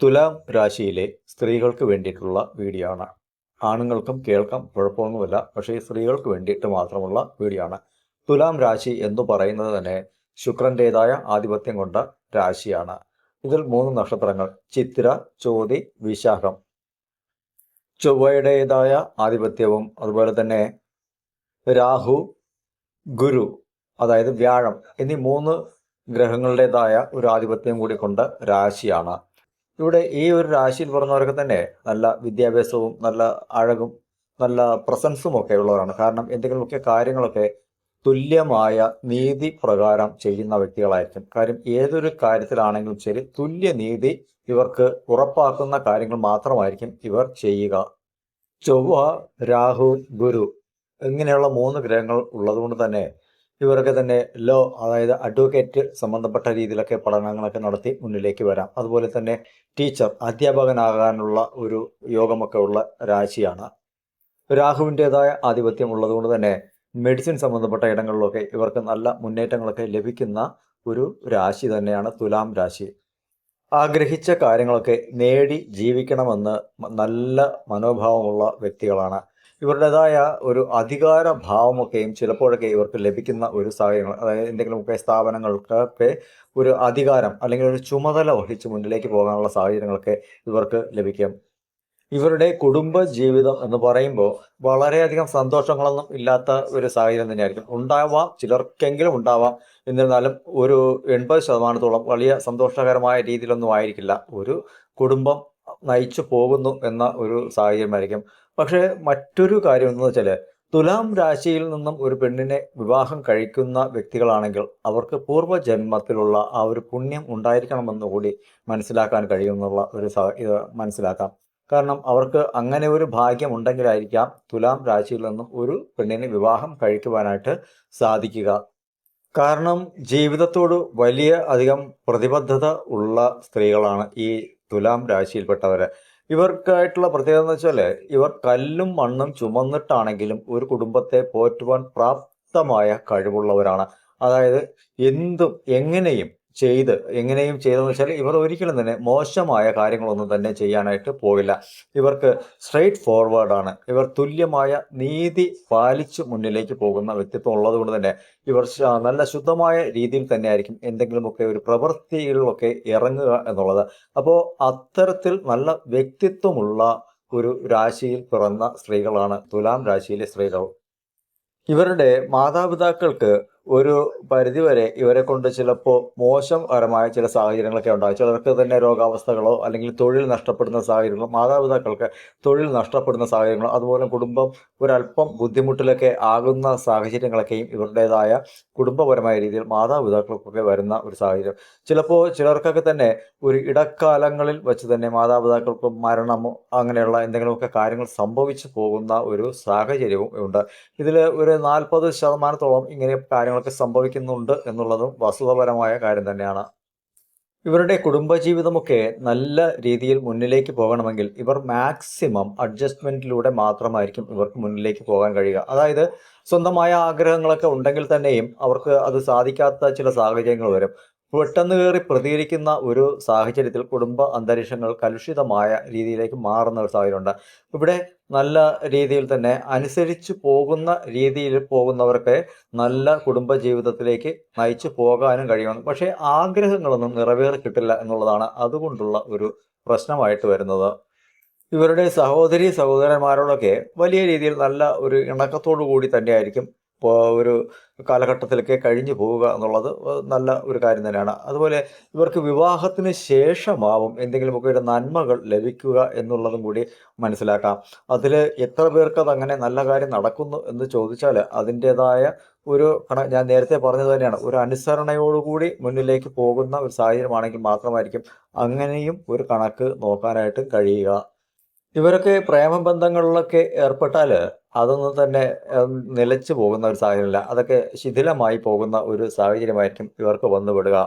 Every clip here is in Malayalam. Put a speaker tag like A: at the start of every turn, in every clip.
A: തുലാം രാശിയിലെ സ്ത്രീകൾക്ക് വേണ്ടിയിട്ടുള്ള വീഡിയോ ആണ്. ആണുങ്ങൾക്കും കേൾക്കാം കുഴപ്പമൊന്നുമില്ല. പക്ഷേ സ്ത്രീകൾക്ക് വേണ്ടിയിട്ട് മാത്രമുള്ള വീഡിയോ ആണ്. തുലാം രാശി എന്ന് പറയുന്നത് തന്നെ ശുക്രന്റേതായ ആധിപത്യം കൊണ്ട രാശിയാണ്. ഇതിൽ മൂന്ന് നക്ഷത്രങ്ങൾ ചിത്ര ചോതി വിശാഖം. ചൊവ്വയുടേതായ ആധിപത്യവും അതുപോലെ തന്നെ രാഹു ഗുരു അതായത് വ്യാഴം എന്നീ മൂന്ന് ഗ്രഹങ്ങളുടേതായ ഒരു ആധിപത്യം കൂടി കൊണ്ട് രാശിയാണ്. ഇവിടെ ഈ ഒരു രാശിയിൽ പറഞ്ഞവരൊക്കെ തന്നെ നല്ല വിദ്യാഭ്യാസവും നല്ല അഴകും നല്ല പ്രസൻസും ഒക്കെ ഉള്ളവരാണ്. കാരണം എന്തെങ്കിലുമൊക്കെ കാര്യങ്ങളൊക്കെ തുല്യമായ നീതി പ്രകാരം ചെയ്യുന്ന വ്യക്തികളായിരിക്കും. കാര്യം ഏതൊരു കാര്യത്തിലാണെങ്കിലും ശരി തുല്യ നീതി ഇവർക്ക് ഉറപ്പാക്കുന്ന കാര്യങ്ങൾ മാത്രമായിരിക്കും ഇവർ ചെയ്യുക. ചൊവ്വ രാഹു ഗുരു ഇങ്ങനെയുള്ള മൂന്ന് ഗ്രഹങ്ങൾ ഉള്ളതുകൊണ്ട് തന്നെ ഇവരൊക്കെ തന്നെ ലോ അതായത് അഡ്വക്കേറ്റ് സംബന്ധപ്പെട്ട രീതിയിലൊക്കെ പഠനങ്ങളൊക്കെ നടത്തി മുന്നിലേക്ക് വരാം. അതുപോലെ തന്നെ ടീച്ചർ അധ്യാപകനാകാനുള്ള ഒരു യോഗമൊക്കെ ഉള്ള രാശിയാണ്. രാഹുവിന്റെതായ ആധിപത്യം ഉള്ളതുകൊണ്ട് തന്നെ മെഡിസിൻ സംബന്ധപ്പെട്ട ഇടങ്ങളിലൊക്കെ ഇവർക്ക് നല്ല മുന്നേറ്റങ്ങളൊക്കെ ലഭിക്കുന്ന ഒരു രാശി തന്നെയാണ് തുലാം രാശി. ആഗ്രഹിച്ച കാര്യങ്ങളൊക്കെ നേടി ജീവിക്കണമെന്ന് നല്ല മനോഭാവമുള്ള വ്യക്തികളാണ്. ഇവരുടേതായ ഒരു അധികാര ഭാവമൊക്കെയും ചിലപ്പോഴൊക്കെ ഇവർക്ക് ലഭിക്കുന്ന ഒരു സാഹചര്യങ്ങൾ അതായത് എന്തെങ്കിലുമൊക്കെ സ്ഥാപനങ്ങൾക്കൊക്കെ ഒരു അധികാരം അല്ലെങ്കിൽ ഒരു ചുമതല വഹിച്ച് മുന്നിലേക്ക് പോകാനുള്ള സാഹചര്യങ്ങളൊക്കെ ഇവർക്ക് ലഭിക്കും. ഇവരുടെ കുടുംബ ജീവിതം എന്ന് പറയുമ്പോൾ വളരെയധികം സന്തോഷങ്ങളൊന്നും ഇല്ലാത്ത ഒരു സാഹചര്യം തന്നെയായിരിക്കും. ഉണ്ടാവാം ചിലർക്കെങ്കിലും ഉണ്ടാവാം. എന്നിരുന്നാലും ഒരു എൺപത് ശതമാനത്തോളം വലിയ സന്തോഷകരമായ രീതിയിലൊന്നും ആയിരിക്കില്ല. ഒരു കുടുംബം നയിച്ചു പോകുന്നു എന്ന ഒരു സാഹചര്യമായിരിക്കും പക്ഷേ മറ്റൊരു കാര്യം എന്ന് വെച്ചാൽ തുലാം രാശിയിൽ നിന്നും ഒരു പെണ്ണിനെ വിവാഹം കഴിക്കുന്ന വ്യക്തികളാണെങ്കിൽ അവർക്ക് പൂർവജന്മത്തിലുള്ള ആ ഒരു പുണ്യം ഉണ്ടായിരിക്കണമെന്ന് കൂടി മനസ്സിലാക്കാൻ കഴിയുമെന്നുള്ള ഒരു മനസ്സിലാക്കാം. കാരണം അവർക്ക് അങ്ങനെ ഒരു ഭാഗ്യം ഉണ്ടെങ്കിലായിരിക്കാം തുലാം രാശിയിൽ നിന്നും ഒരു പെണ്ണിനെ വിവാഹം കഴിക്കുവാനായിട്ട് സാധിക്കുക. കാരണം ജീവിതത്തോട് വലിയ അധികം പ്രതിബദ്ധത ഉള്ള സ്ത്രീകളാണ് ഈ തുലാം രാശിയിൽപ്പെട്ടവർ ഇവർക്കായിട്ടുള്ള പ്രത്യേകത എന്ന് വെച്ചാൽ ഇവർ കല്ലും മണ്ണും ചുമന്നിട്ടാണെങ്കിലും ഒരു കുടുംബത്തെ പോറ്റുവാൻ പ്രാപ്തമായ കഴിവുള്ളവരാണ്. അതായത് എന്തും എങ്ങനെയും ചെയ്ത് എങ്ങനെയും ചെയ്തെന്ന് വെച്ചാൽ ഇവർ ഒരിക്കലും തന്നെ മോശമായ കാര്യങ്ങളൊന്നും തന്നെ ചെയ്യാനായിട്ട് പോകില്ല. ഇവർക്ക് സ്ട്രെയിറ്റ് ഫോർവേഡാണ് ഇവർ തുല്യമായ നീതി പാലിച്ചു മുന്നിലേക്ക് പോകുന്ന വ്യക്തിത്വം ഉള്ളതുകൊണ്ട് തന്നെ ഇവർ നല്ല ശുദ്ധമായ രീതിയിൽ തന്നെ ആയിരിക്കും എന്തെങ്കിലുമൊക്കെ ഒരു പ്രവൃത്തികളിലൊക്കെ ഇറങ്ങുക എന്നുള്ളത്. അപ്പോൾ അത്തരത്തിൽ നല്ല വ്യക്തിത്വമുള്ള ഒരു രാശിയിൽ പിറന്ന സ്ത്രീകളാണ് തുലാം രാശിയിലെ സ്ത്രീകൾ. ഇവരുടെ മാതാപിതാക്കൾക്ക് ഒരു പരിധിവരെ ഇവരെ കൊണ്ട് ചിലപ്പോൾ മോശം പരമായ ചില സാഹചര്യങ്ങളൊക്കെ ഉണ്ടാകും. ചിലർക്ക് തന്നെ രോഗാവസ്ഥകളോ അല്ലെങ്കിൽ തൊഴിൽ നഷ്ടപ്പെടുന്ന സാഹചര്യങ്ങളോ മാതാപിതാക്കൾക്ക് തൊഴിൽ നഷ്ടപ്പെടുന്ന സാഹചര്യങ്ങളോ അതുപോലെ കുടുംബം ഒരല്പം ബുദ്ധിമുട്ടിലൊക്കെ ആകുന്ന സാഹചര്യങ്ങളൊക്കെയും ഇവരുടേതായ കുടുംബപരമായ രീതിയിൽ മാതാപിതാക്കൾക്കൊക്കെ വരുന്ന ഒരു സാഹചര്യം. ചിലപ്പോൾ ചിലർക്കൊക്കെ തന്നെ ഒരു ഇടക്കാലങ്ങളിൽ വെച്ച് തന്നെ മാതാപിതാക്കൾക്ക് മരണമോ അങ്ങനെയുള്ള എന്തെങ്കിലുമൊക്കെ കാര്യങ്ങൾ സംഭവിച്ചു പോകുന്ന ഒരു സാഹചര്യവും ഉണ്ട്. ഇതിൽ ഒരു നാൽപ്പത് ശതമാനത്തോളം ഇങ്ങനെ കാര്യങ്ങൾ കാര്യങ്ങളൊക്കെ സംഭവിക്കുന്നുണ്ട് എന്നുള്ളതും വസ്തുതപരമായ കാര്യം തന്നെയാണ്. ഇവരുടെ കുടുംബജീവിതമൊക്കെ നല്ല രീതിയിൽ മുന്നിലേക്ക് പോകണമെങ്കിൽ ഇവർ മാക്സിമം അഡ്ജസ്റ്റ്മെന്റിലൂടെ മാത്രമായിരിക്കും ഇവർക്ക് മുന്നിലേക്ക് പോകാൻ കഴിയുക. അതായത് സ്വന്തമായ ആഗ്രഹങ്ങളൊക്കെ ഉണ്ടെങ്കിൽ തന്നെയും അവർക്ക് അത് സാധിക്കാത്ത ചില സാഹചര്യങ്ങൾ വരും. പെട്ടെന്ന് കയറി പ്രതികരിക്കുന്ന ഒരു സാഹചര്യത്തിൽ കുടുംബ അന്തരീക്ഷങ്ങൾ കലുഷിതമായ രീതിയിലേക്ക് മാറുന്ന ഒരു സാഹചര്യമുണ്ട്. ഇവിടെ നല്ല രീതിയിൽ തന്നെ അനുസരിച്ച് പോകുന്ന രീതിയിൽ പോകുന്നവർക്ക് നല്ല കുടുംബ ജീവിതത്തിലേക്ക് നയിച്ചു പോകാനും കഴിയണം. പക്ഷേ ആഗ്രഹങ്ങളൊന്നും നിറവേറി കിട്ടില്ല എന്നുള്ളതാണ് അതുകൊണ്ടുള്ള ഒരു പ്രശ്നമായിട്ട് വരുന്നത്. ഇവരുടെ സഹോദരി സഹോദരന്മാരോടൊക്കെ വലിയ രീതിയിൽ നല്ല ഒരു ഇണക്കത്തോടു കൂടി തന്നെയായിരിക്കും ഒരു കാലഘട്ടത്തിലൊക്കെ കഴിഞ്ഞു പോവുക എന്നുള്ളത് നല്ല ഒരു കാര്യം തന്നെയാണ്. അതുപോലെ ഇവർക്ക് വിവാഹത്തിന് ശേഷമാവും എന്തെങ്കിലുമൊക്കെ ഒരു നന്മകൾ ലഭിക്കുക എന്നുള്ളതും കൂടി മനസ്സിലാക്കാം. അതിൽ എത്ര പേർക്ക് അതങ്ങനെ നല്ല കാര്യം നടക്കുന്നു എന്ന് ചോദിച്ചാൽ അതിന്റേതായ ഒരു കണ ഞാൻ നേരത്തെ പറഞ്ഞത് തന്നെയാണ്. ഒരു അനുസരണയോടുകൂടി മുന്നിലേക്ക് പോകുന്ന ഒരു സാഹചര്യമാണെങ്കിൽ മാത്രമായിരിക്കും അങ്ങനെയും ഒരു കണക്ക് നോക്കാനായിട്ട് കഴിയുക. ഇവരൊക്കെ പ്രേമബന്ധങ്ങളിലൊക്കെ ഏർപ്പെട്ടാൽ അതൊന്നും തന്നെ നിലച്ചു പോകുന്ന ഒരു സാഹചര്യമില്ല. അതൊക്കെ ശിഥിലമായി പോകുന്ന ഒരു സാഹചര്യമായിരിക്കും ഇവർക്ക് വന്നുപെടുക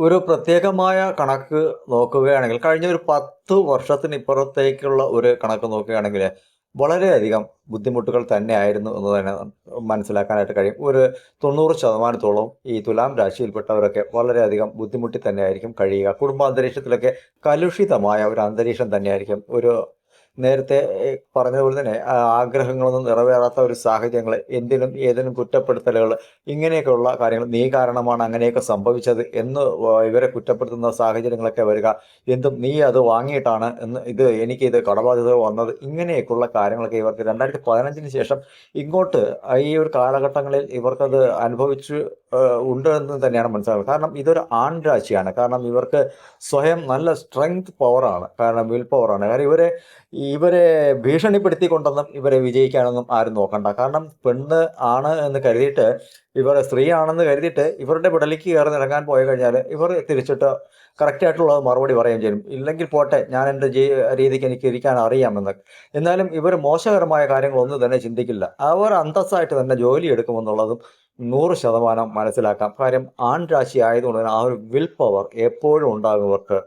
A: ഒരു പ്രത്യേകമായ കണക്ക് നോക്കുകയാണെങ്കിൽ കഴിഞ്ഞ ഒരു പത്ത് വർഷത്തിനിപ്പുറത്തേക്കുള്ള ഒരു കണക്ക് നോക്കുകയാണെങ്കിൽ വളരെയധികം ബുദ്ധിമുട്ടുകൾ തന്നെയായിരുന്നു എന്ന് തന്നെ മനസ്സിലാക്കാനായിട്ട് കഴിയും. ഒരു തൊണ്ണൂറ് ശതമാനത്തോളം ഈ തുലാം രാശിയിൽപ്പെട്ടവരൊക്കെ വളരെയധികം ബുദ്ധിമുട്ടി തന്നെയായിരിക്കും കഴിയുക. കുടുംബാന്തരീക്ഷത്തിലൊക്കെ കലുഷിതമായ ഒരു അന്തരീക്ഷം തന്നെയായിരിക്കും ഒരു നേരത്തെ പറഞ്ഞതുപോലെ തന്നെ ആഗ്രഹങ്ങളൊന്നും നിറവേറാത്ത ഒരു സാഹചര്യങ്ങൾ എന്തിനും ഏതിനും കുറ്റപ്പെടുത്തലുകൾ ഇങ്ങനെയൊക്കെയുള്ള കാര്യങ്ങൾ നീ കാരണമാണ് അങ്ങനെയൊക്കെ സംഭവിച്ചത് എന്ന് ഇവരെ കുറ്റപ്പെടുത്തുന്ന സാഹചര്യങ്ങളൊക്കെ വരിക എന്തും നീ അത് വാങ്ങിയിട്ടാണ് എന്ന് ഇത് എനിക്ക് ഇത് കടബാധ്യത വന്നത് ഇങ്ങനെയൊക്കെയുള്ള കാര്യങ്ങളൊക്കെ ഇവർക്ക് രണ്ടായിരത്തി പതിനഞ്ചിന് ശേഷം ഇങ്ങോട്ട് ഈ ഒരു കാലഘട്ടങ്ങളിൽ ഇവർക്കത് അനുഭവിച്ച് ഉണ്ട് എന്ന് തന്നെയാണ് മനസ്സിലാക്കുന്നത് കാരണം ഇതൊരു ആൺരാശിയാണ്. കാരണം ഇവർക്ക് സ്വയം നല്ല സ്ട്രെങ്ത് പവറാണ് കാരണം വിൽ പവറാണ് കാരണം ഇവരെ ഇവരെ ഭീഷണിപ്പെടുത്തിക്കൊണ്ടൊന്നും ഇവരെ വിജയിക്കാനൊന്നും ആരും നോക്കണ്ട. കാരണം പെണ്ണ് ആണ് എന്ന് കരുതിയിട്ട് ഇവർ സ്ത്രീയാണെന്ന് കരുതിയിട്ട് ഇവരുടെ വിടലിക്ക് കയറി ഇറങ്ങാൻ പോയി കഴിഞ്ഞാൽ ഇവർ തിരിച്ചിട്ട് കറക്റ്റായിട്ടുള്ളത് മറുപടി പറയുകയും ചെയ്യും. ഇല്ലെങ്കിൽ പോട്ടെ ഞാൻ എന്റെ രീതിക്ക് എനിക്ക് ഇരിക്കാൻ അറിയാമെന്ന്. എന്നാലും ഇവർ മോശകരമായ കാര്യങ്ങളൊന്നും തന്നെ ചിന്തിക്കില്ല. അവർ അന്തസ്സായിട്ട് തന്നെ ജോലി എടുക്കുമെന്നുള്ളതും നൂറ് ശതമാനം മനസ്സിലാക്കാം. കാര്യം ആൺരാശി ആയതുകൊണ്ട് തന്നെ ആ ഒരു വിൽ പവർ എപ്പോഴും ഉണ്ടാകും ഇവർക്ക്.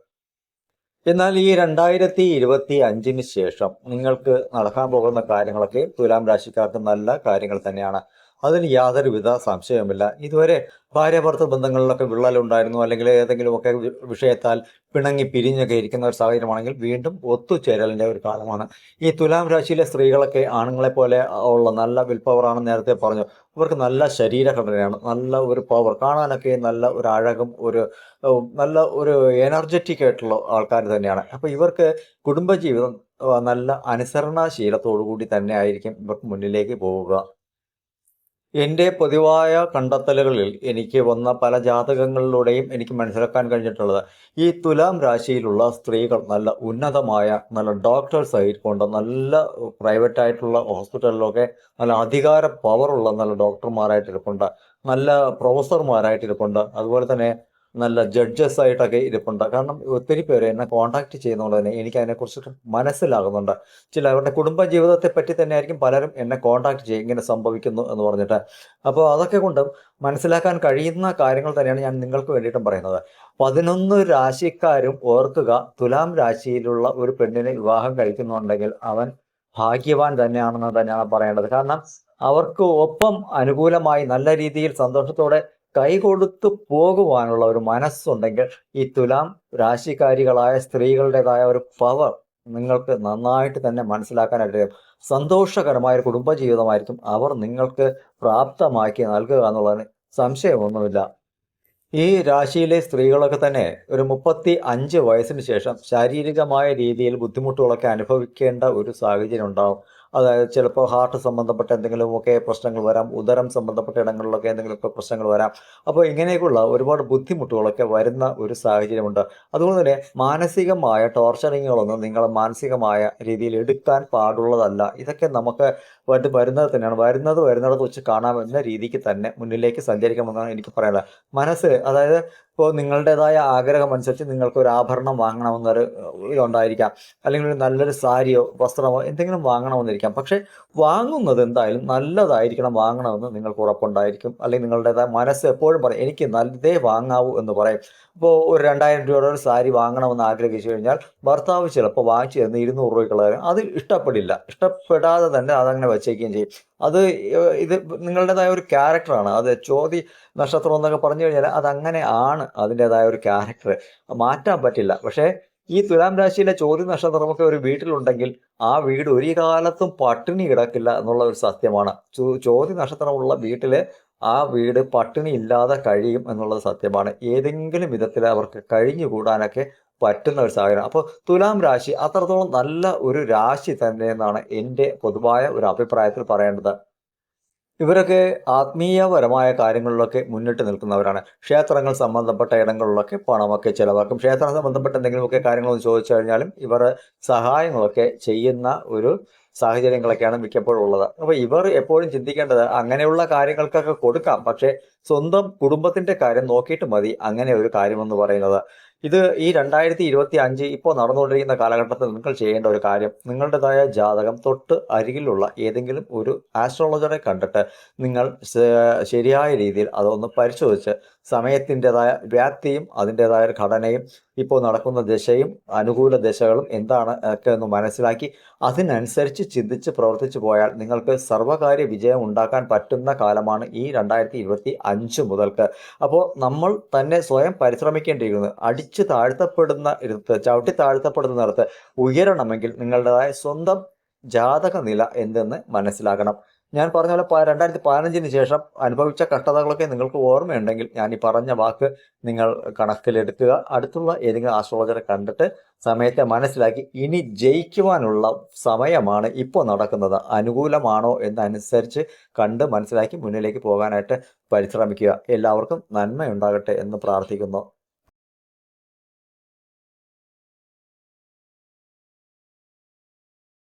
A: എന്നാൽ ഈ രണ്ടായിരത്തി ഇരുപത്തി അഞ്ചിന് ശേഷം നിങ്ങൾക്ക് നടക്കാൻ പോകുന്ന കാര്യങ്ങളൊക്കെ തുലാം രാശിക്കാർക്ക് നല്ല കാര്യങ്ങൾ തന്നെയാണ്. അതിന് യാതൊരുവിധ സംശയവുമില്ല. ഇതുവരെ ഭാര്യ ഭർത്തൃ ബന്ധങ്ങളിലൊക്കെ വിള്ളലുണ്ടായിരുന്നു. അല്ലെങ്കിൽ ഏതെങ്കിലുമൊക്കെ വിഷയത്താൽ പിണങ്ങി പിരിഞ്ഞൊക്കെ ഇരിക്കുന്ന ഒരു സാഹചര്യമാണെങ്കിൽ വീണ്ടും ഒത്തുചേരലിന്റെ ഒരു കാലമാണ്. ഈ തുലാം രാശിയിലെ സ്ത്രീകളൊക്കെ ആണുങ്ങളെ പോലെ ഉള്ള നല്ല വിൽ പവറാണെന്ന് നേരത്തെ പറഞ്ഞു. ഇവർക്ക് നല്ല ശരീരഘടനയാണ്. നല്ല ഒരു പവർ കാണാനൊക്കെ നല്ല ഒരു അഴകും ഒരു നല്ല ഒരു എനർജറ്റിക് ആയിട്ടുള്ള ആൾക്കാർ തന്നെയാണ്. അപ്പോൾ ഇവർക്ക് കുടുംബജീവിതം നല്ല അനുസരണശീലത്തോടു കൂടി തന്നെ ആയിരിക്കും ഇവർക്ക് മുന്നിലേക്ക് പോവുക. എന്റെ പൊതുവായ കണ്ടെത്തലുകളിൽ എനിക്ക് വന്ന പല ജാതകങ്ങളിലൂടെയും എനിക്ക് മനസ്സിലാക്കാൻ കഴിഞ്ഞിട്ടുള്ളത് ഈ തുലാം രാശിയിലുള്ള സ്ത്രീകൾ നല്ല ഉന്നതമായ നല്ല ഡോക്ടേഴ്സ് ആയിക്കൊണ്ട് നല്ല പ്രൈവറ്റ് ആയിട്ടുള്ള ഹോസ്പിറ്റലിലൊക്കെ നല്ല അധികാര പവറുള്ള നല്ല ഡോക്ടർമാരായിട്ടിരിപ്പുണ്ട് നല്ല പ്രൊഫസർമാരായിട്ടിരിപ്പുണ്ട്. അതുപോലെ തന്നെ നല്ല ജഡ്ജസ് ആയിട്ടൊക്കെ ഇരിപ്പുണ്ട്. കാരണം ഒത്തിരി പേര് എന്നെ കോൺടാക്ട് ചെയ്യുന്നതുകൊണ്ട് തന്നെ എനിക്ക് അതിനെക്കുറിച്ച് മനസ്സിലാകുന്നുണ്ട്. ചില അവരുടെ കുടുംബ ജീവിതത്തെ പറ്റി തന്നെ ആയിരിക്കും പലരും എന്നെ കോൺടാക്ട് ചെയ്യും. ഇങ്ങനെ സംഭവിക്കുന്നു എന്ന് പറഞ്ഞിട്ട്. അപ്പോൾ അതൊക്കെ കൊണ്ട് മനസ്സിലാക്കാൻ കഴിയുന്ന കാര്യങ്ങൾ തന്നെയാണ് ഞാൻ നിങ്ങൾക്ക് വേണ്ടിയിട്ടും പറയുന്നത്. പതിനൊന്ന് രാശിക്കാരും ഓർക്കുക തുലാം രാശിയിലുള്ള ഒരു പെണ്ണിനെ വിവാഹം കഴിക്കുന്നുണ്ടെങ്കിൽ അവൻ ഭാഗ്യവാൻ തന്നെയാണെന്ന് തന്നെയാണ് പറയേണ്ടത്. കാരണം അവർക്ക് ഒപ്പം അനുകൂലമായി നല്ല രീതിയിൽ സന്തോഷത്തോടെ കൈകൊടുത്തു പോകുവാനുള്ള ഒരു മനസ്സുണ്ടെങ്കിൽ ഈ തുലാം രാശിക്കാരികളായ സ്ത്രീകളുടേതായ ഒരു പവർ നിങ്ങൾക്ക് നന്നായിട്ട് തന്നെ മനസ്സിലാക്കാനായിട്ട് സന്തോഷകരമായ ഒരു കുടുംബജീവിതമായിരിക്കും അവർ നിങ്ങൾക്ക് പ്രാപ്തമാക്കി നൽകുക എന്നുള്ളതിന് സംശയമൊന്നുമില്ല. ഈ രാശിയിലെ സ്ത്രീകളൊക്കെ തന്നെ ഒരു മുപ്പത്തി അഞ്ച് വയസ്സിന് ശേഷം ശാരീരികമായ രീതിയിൽ ബുദ്ധിമുട്ടുകളൊക്കെ അനുഭവിക്കേണ്ട ഒരു സാഹചര്യം ഉണ്ടാവും. അതായത് ചിലപ്പോൾ ഹാർട്ട് സംബന്ധപ്പെട്ട എന്തെങ്കിലുമൊക്കെ പ്രശ്നങ്ങൾ വരാം ഉദരം സംബന്ധപ്പെട്ട ഇടങ്ങളിലൊക്കെ എന്തെങ്കിലുമൊക്കെ പ്രശ്നങ്ങൾ വരാം. അപ്പോൾ ഇങ്ങനെയൊക്കെയുള്ള ഒരുപാട് ബുദ്ധിമുട്ടുകളൊക്കെ വരുന്ന ഒരു സാഹചര്യമുണ്ട്. അതുകൊണ്ട് തന്നെ മാനസികമായ ടോർച്ചറിങ്ങുകളൊന്നും നിങ്ങൾ മാനസികമായ രീതിയിൽ എടുക്കാൻ പാടുള്ളതല്ല. ഇതൊക്കെ നമുക്ക് വട്ട് വരുന്നത് തന്നെയാണ്. വരുന്നത് വരുന്നിടത്ത് വെച്ച് കാണാമെന്ന രീതിക്ക് തന്നെ മുന്നിലേക്ക് സഞ്ചരിക്കണമെന്നാണ് എനിക്ക് പറയാനുള്ളത്. മനസ്സ് അതായത് ഇപ്പോൾ നിങ്ങളുടേതായ ആഗ്രഹം അനുസരിച്ച് നിങ്ങൾക്ക് ഒരു ആഭരണം വാങ്ങണമെന്നൊരു ഇതുണ്ടായിരിക്കാം. അല്ലെങ്കിൽ ഒരു നല്ലൊരു സാരിയോ വസ്ത്രമോ എന്തെങ്കിലും വാങ്ങണമെന്നിരിക്കാം. പക്ഷേ വാങ്ങുന്നത് എന്തായാലും നല്ലതായിരിക്കണം വാങ്ങണമെന്ന് നിങ്ങൾക്ക് ഉറപ്പുണ്ടായിരിക്കും. അല്ലെങ്കിൽ നിങ്ങളുടേതായ മനസ്സ് എപ്പോഴും പറയും എനിക്ക് നല്ലതേ വാങ്ങാവൂ എന്ന് പറയും. ഇപ്പോൾ ഒരു രണ്ടായിരം രൂപയുടെ ഒരു സാരി വാങ്ങണമെന്ന് ആഗ്രഹിച്ചു കഴിഞ്ഞാൽ ഭർത്താവ് ചിലപ്പോൾ വാങ്ങിച്ചു തരുന്ന ഇരുന്നൂറ് രൂപയ്ക്കുള്ള കാര്യം അത് ഇഷ്ടപ്പെടില്ല. ഇഷ്ടപ്പെടാതെ തന്നെ അതങ്ങനെ വച്ചേക്കുകയും ചെയ്യും. അത് ഇത് നിങ്ങളുടേതായ ഒരു ക്യാരക്ടറാണ് അത് ചോതി നക്ഷത്രം എന്നൊക്കെ പറഞ്ഞു കഴിഞ്ഞാൽ അതങ്ങനെ ആണ് അതിന്റെതായ ഒരു ക്യാരക്ടർ മാറ്റാൻ പറ്റില്ല. പക്ഷേ ഈ തുലാം രാശിയിലെ ചോദ്യ നക്ഷത്രമൊക്കെ ഒരു വീട്ടിലുണ്ടെങ്കിൽ ആ വീട് ഒരു കാലത്തും പട്ടിണി കിടക്കില്ല എന്നുള്ള ഒരു സത്യമാണ്. ചോദ്യ നക്ഷത്രമുള്ള വീട്ടിൽ ആ വീട് പട്ടിണി ഇല്ലാതെ കഴിയും എന്നുള്ളത് സത്യമാണ്. ഏതെങ്കിലും വിധത്തിൽ അവർക്ക് കഴിഞ്ഞുകൂടാനൊക്കെ പറ്റുന്ന ഒരു സാഹചര്യം. അപ്പോൾ തുലാം രാശി അത്രത്തോളം നല്ല ഒരു രാശി തന്നെയെന്നാണ് എന്റെ പൊതുവായ ഒരു അഭിപ്രായത്തിൽ പറയേണ്ടത്. ഇവരൊക്കെ ആത്മീയപരമായ കാര്യങ്ങളിലൊക്കെ മുന്നിട്ട് നിൽക്കുന്നവരാണ്. ക്ഷേത്രങ്ങൾ സംബന്ധപ്പെട്ട ഇടങ്ങളിലൊക്കെ പണമൊക്കെ ചിലവാക്കും. ക്ഷേത്രം സംബന്ധപ്പെട്ട എന്തെങ്കിലുമൊക്കെ കാര്യങ്ങളൊന്ന് ചോദിച്ചു കഴിഞ്ഞാലും ഇവർ സഹായങ്ങളൊക്കെ ചെയ്യുന്ന ഒരു സാഹചര്യങ്ങളൊക്കെയാണ് മിക്കപ്പോഴും ഉള്ളത്. അപ്പോൾ ഇവർ എപ്പോഴും ചിന്തിക്കേണ്ടത് അങ്ങനെയുള്ള കാര്യങ്ങൾക്കൊക്കെ കൊടുക്കാം. പക്ഷേ സ്വന്തം കുടുംബത്തിന്റെ കാര്യം നോക്കിയിട്ട് മതി. അങ്ങനെ ഒരു കാര്യമെന്ന് പറയുന്നത്. ഇത് ഈ രണ്ടായിരത്തി ഇരുപത്തി അഞ്ച് ഇപ്പോൾ നടന്നുകൊണ്ടിരിക്കുന്ന കാലഘട്ടത്തിൽ നിങ്ങൾ ചെയ്യേണ്ട ഒരു കാര്യം നിങ്ങളുടേതായ ജാതകം തൊട്ട് അരികിലുള്ള ഏതെങ്കിലും ഒരു ആസ്ട്രോളജറെ കണ്ടിട്ട് നിങ്ങൾ ശരിയായ രീതിയിൽ അതൊന്ന് പരിശോധിച്ച് സമയത്തിന്റെതായ വ്യാപ്തിയും അതിന്റെതായ ഘടനയും ഇപ്പോൾ നടക്കുന്ന ദശയും അനുകൂല ദശകളും എന്താണ് ഒക്കെ ഒന്ന് മനസ്സിലാക്കി അതിനനുസരിച്ച് ചിന്തിച്ച് പ്രവർത്തിച്ചു പോയാൽ നിങ്ങൾക്ക് സർവകാര്യ വിജയം ഉണ്ടാക്കാൻ പറ്റുന്ന കാലമാണ് ഈ രണ്ടായിരത്തി ഇരുപത്തി അഞ്ച് മുതൽക്ക്. അപ്പോൾ നമ്മൾ തന്നെ സ്വയം പരിശ്രമിക്കേണ്ടിയിരിക്കുന്നത് അടിച്ച് താഴ്ത്തപ്പെടുന്ന ഇടത്ത് ചവിട്ടി താഴ്ത്തപ്പെടുന്നിടത്ത് ഉയരണമെങ്കിൽ നിങ്ങളുടേതായ സ്വന്തം ജാതക നില എന്തെന്ന് മനസ്സിലാക്കണം. ഞാൻ പറഞ്ഞ പോലെ രണ്ടായിരത്തി പതിനഞ്ചിന് ശേഷം അനുഭവിച്ച കഷ്ടതകളൊക്കെ നിങ്ങൾക്ക് ഓർമ്മയുണ്ടെങ്കിൽ ഞാൻ ഈ പറഞ്ഞ വാക്ക് നിങ്ങൾ കണക്കിലെടുക്കുക. അടുത്തുള്ള ഏതെങ്കിലും ആസ്ട്രോളജറെ കണ്ടിട്ട് സമയത്തെ മനസ്സിലാക്കി ഇനി ജയിക്കുവാനുള്ള സമയമാണ് ഇപ്പോൾ നടക്കുന്നത്. അനുകൂലമാണോ എന്നനുസരിച്ച് കണ്ട് മനസ്സിലാക്കി മുന്നിലേക്ക് പോകാനായിട്ട് പരിശ്രമിക്കുക. എല്ലാവർക്കും നന്മയുണ്ടാകട്ടെ എന്ന് പ്രാർത്ഥിക്കുന്നു.